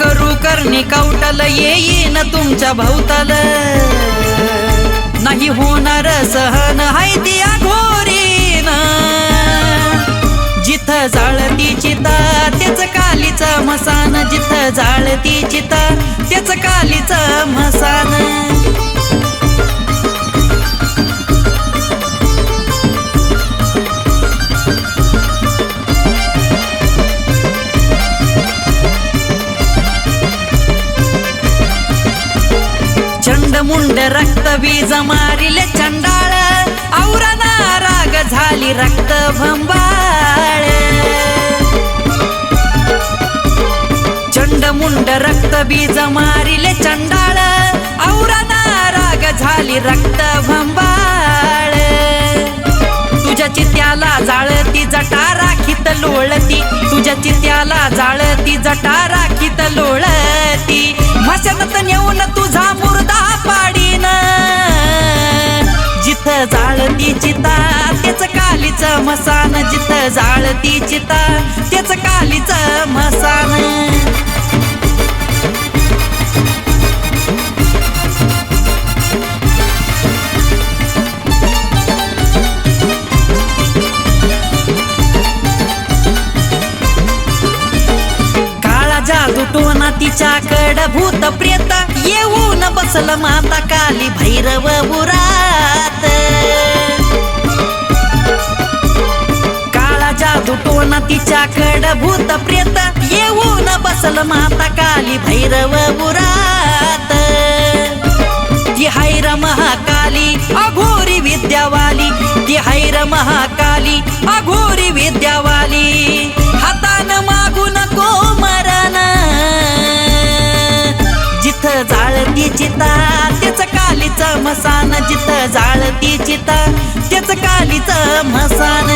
करू करणी कवटल येईन तुमच्या भवतल. नाही होणार सहन हाय ती अघोरीन जिथं जाळती चिता त्याच कालीच मसान जिथं जाळती चिता त्याच कालीच मसान रक्त बीज मारिले चंडाळ. औरणा राग झाली रक्त भंबाळ. चंड मुंड रक्त बीज मारिले चंडाळ. औरणा राग झाली रक्त भंबाळ. तुझ्या चित्याला जाळती जटा राखीत लोळती. तुझ्या चित्याला जाळती जटा राखीत लोळती. मशनत नेऊन तुझा मुर्दा जाळती चिता त्याच कालीच मसान जित जाळती चिता त्याच कालीच मसान. काळा जादू टोना तिच्याकड भूत प्रेत येऊ बसल माता काली भैरव बुरात काळा जादू टोना तिच्याकड भूत प्रेत. येऊन बसल माता काली भैरव बुरात ती हैर महाकाली अघोरी विद्यावाली. ती हैर महाकाली अघोरी जाळती चिता त्याच कालीच मसान जिथं जाळती चिता त्याच कालीच मसान.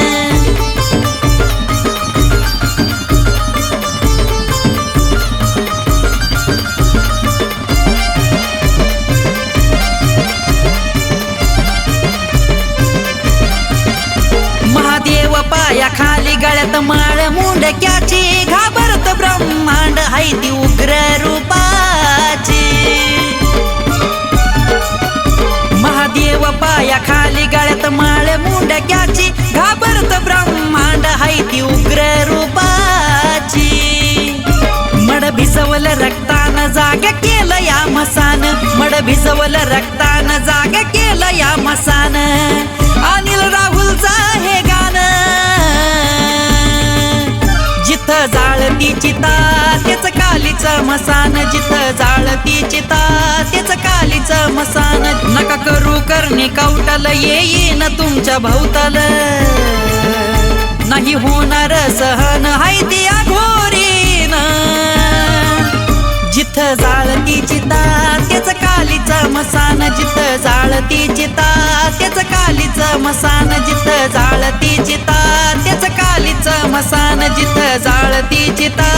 महादेव पाया खाली गळ्यात माळ मुंडक्याची घाबर पाया खाली गळ्यात माळ मुंडक्याची. घाबरत ब्रह्मांड हाय ती उग्र रूपाची. मड भिजवलं रक्तानं जाग केलं या मसान. मड भिजवलं रक्तानं जाग केलं या मसान. अनिल राहुलचा हे गाणं. जिथं जाळती चिता मसान जिथं जाळती चिता तेच कालीच मसान. नका करू करणे कवटल येईन तुमच्या भवतल. नाही होणार सहन हाय ती अघोरीन. जिथं जाळती चिता तेच कालीच मसान. जिथं जाळती चिता तेच कालीच मसान. जिथं जाळती चिता तेच कालीच मसान. जिथं जाळती चिता